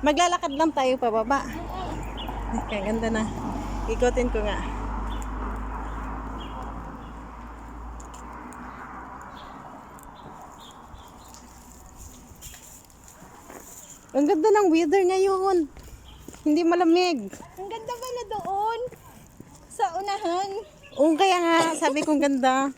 Maglalakad lang tayo pababa. Ay, ganda na. Ikotin ko nga. Ang ganda ng weather ngayon. Hindi malamig. Ang ganda ba na doon? Sa unahan. Oo, kaya nga, sabi kong ganda.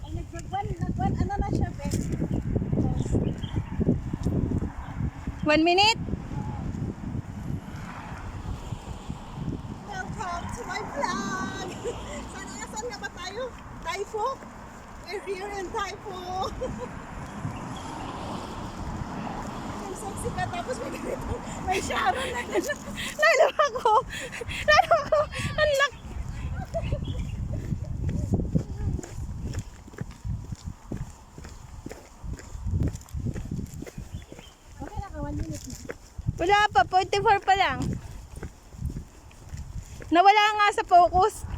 Ay, nag-one, nag-one, ano na siya, Ben? One minute? Welcome to my vlog! Sana nga, saan nga ba tayo? Taifo? We're here in Taifo. Ang sexy ka, tapos may ganito. May Sharon na ganito. Lalo ako! Lalo ako! Ang lak... 144 pa lang. Nawala nga sa focus.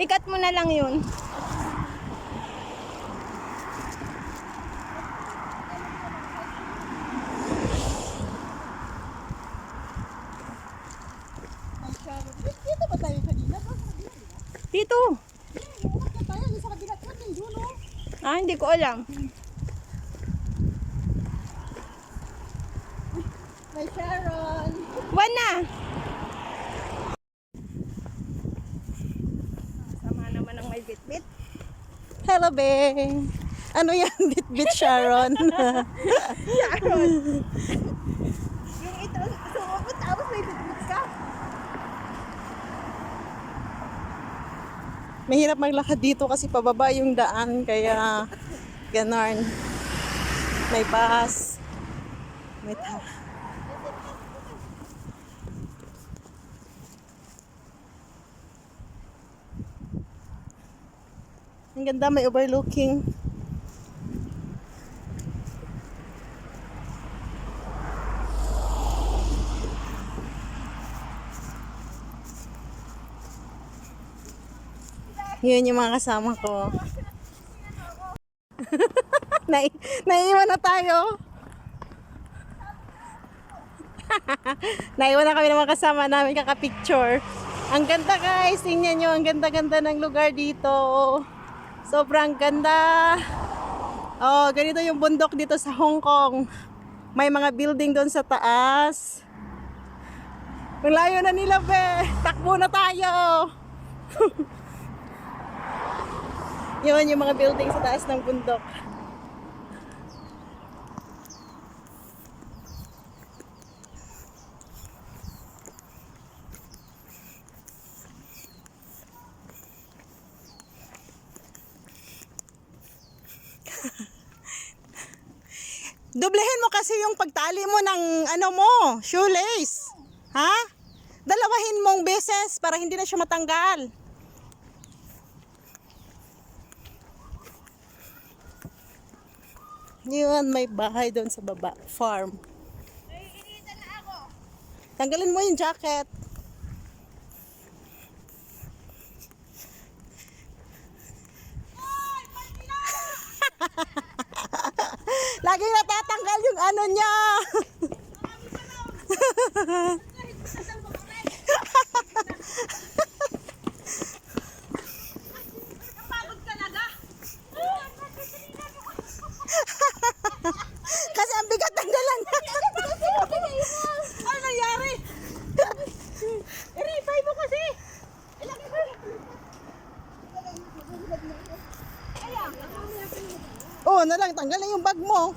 Ikat mo na lang yun. Dito ba tayo kanina? Dito. Ah, hindi ko alam. May Sharon. One na. Sama naman ang may bitbit. Hello, Beng. Ano yan? Bit-bit Sharon. Sharon. yung ito, sumabot tapos may bitbit ka. Mahirap maglakad dito kasi pababa yung daan. Kaya, ganon. May bus. May ta. Ang ganda, may overlooking. Yun yung mga kasama ko. Nai naiiwan na tayo. naiwan na kami ng mga kasama namin kakapicture. Ang ganda guys, tingnan nyo, ang ganda-ganda ng lugar dito. Sobrang ganda. Oh, ganito yung bundok dito sa Hong Kong. May mga building doon sa taas. Ang layo na nila, be. Takbo na tayo. Yun yung mga building sa taas ng bundok. Doblehin mo kasi yung pagtali mo ng ano mo, shoelace. Ha? Dalawahin mong beses para hindi na siya matanggal. Yun, may bahay doon sa baba. Farm. Tanggalin mo yung jacket. Lagi natatanggal yung ano niya. Kasi ang bigat ng dala niya. ano nangyari? I-revive mo kasi. Oo, na lang. Tanggal na yung bag mo.